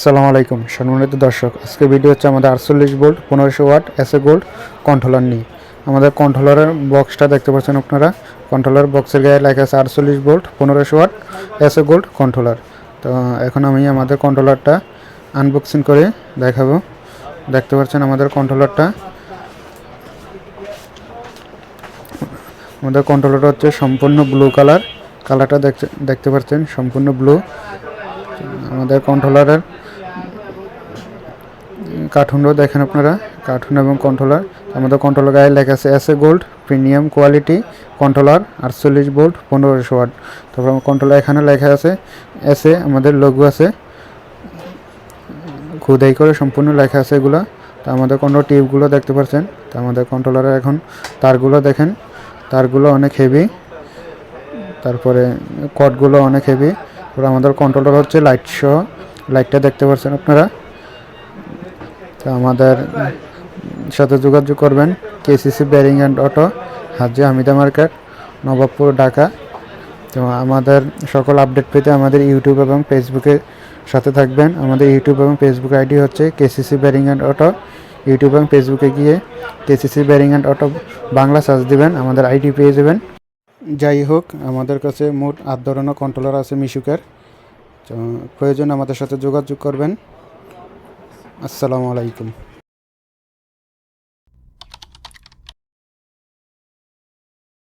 সালাম আলাইকুম। সম্মানিত দর্শক আজকে ভিডিও হচ্ছে আমাদের আটচল্লিশ ভোল্ট পনেরোশো ওয়াট এসএ গোল্ড কন্ট্রোলার নিয়ে। আমাদের কন্ট্রোলারের বক্সটা দেখতে পাচ্ছেন আপনারা। কন্ট্রোলার বক্সের গায়ে লেখা আছে আটচল্লিশ ভোল্ট পনেরোশো ওয়াট এসএ গোল্ড কন্ট্রোলার তো, এখন আমি আমাদের কন্ট্রোলারটা আনবক্সিং করে দেখাবো। দেখতে পাচ্ছেন আমাদের কন্ট্রোলারটা আমাদের কন্ট্রোলারটা হচ্ছে সম্পূর্ণ ব্লু কালার কালারটা দেখতে দেখতে পাচ্ছেন, সম্পূর্ণ ব্লু আমাদের কন্ট্রোলারের কার্টুনও দেখেন আপনারা, কার্টুন এবং কন্ট্রোলার আমাদের কন্ট্রোলার গায়ে লেখা আছে S A gold premium quality controller আটচল্লিশ ভোল্ট পনেরোশো ওয়াট তারপর আমার কন্ট্রোলার এখানে লেখা আছে এস এ আমাদের লঘু আছে। খুদাই করে সম্পূর্ণ লেখা আছে এগুলো। তো আমাদের কোনো টিউবগুলো দেখতে পাচ্ছেন। তো আমাদের কন্ট্রোলারে এখন তারগুলো দেখেন। তারগুলো অনেক হেভি তারপরে কটগুলো অনেক হেভি তারপর আমাদের কন্ট্রোলার হচ্ছে লাইট সহ লাইটটা দেখতে পাচ্ছেন আপনারা। তো আমাদের সাথে যোগাযোগ করবেন, KCC bearing and auto, Haji Hamida market, Nawabpur, Dhaka. তো আমাদের সকল আপডেট পেতে আমাদের ইউটিউব এবং ফেসবুকে সাথে থাকবেন। আমাদের ইউটিউব এবং ফেসবুক আইডি হচ্ছে KCC bearing and auto. YouTube এবং ফেসবুকে গিয়ে KCC bearing and auto Bangla search দিবেন, আমাদের আইডি পেয়ে যাবেন। যাই হোক, আমাদের কাছে মোট আট ধরনের কন্ট্রোলার আছে মিশুকের। প্রয়োজন আমাদের সাথে যোগাযোগ করবেন। আসসালামু আলাইকুম।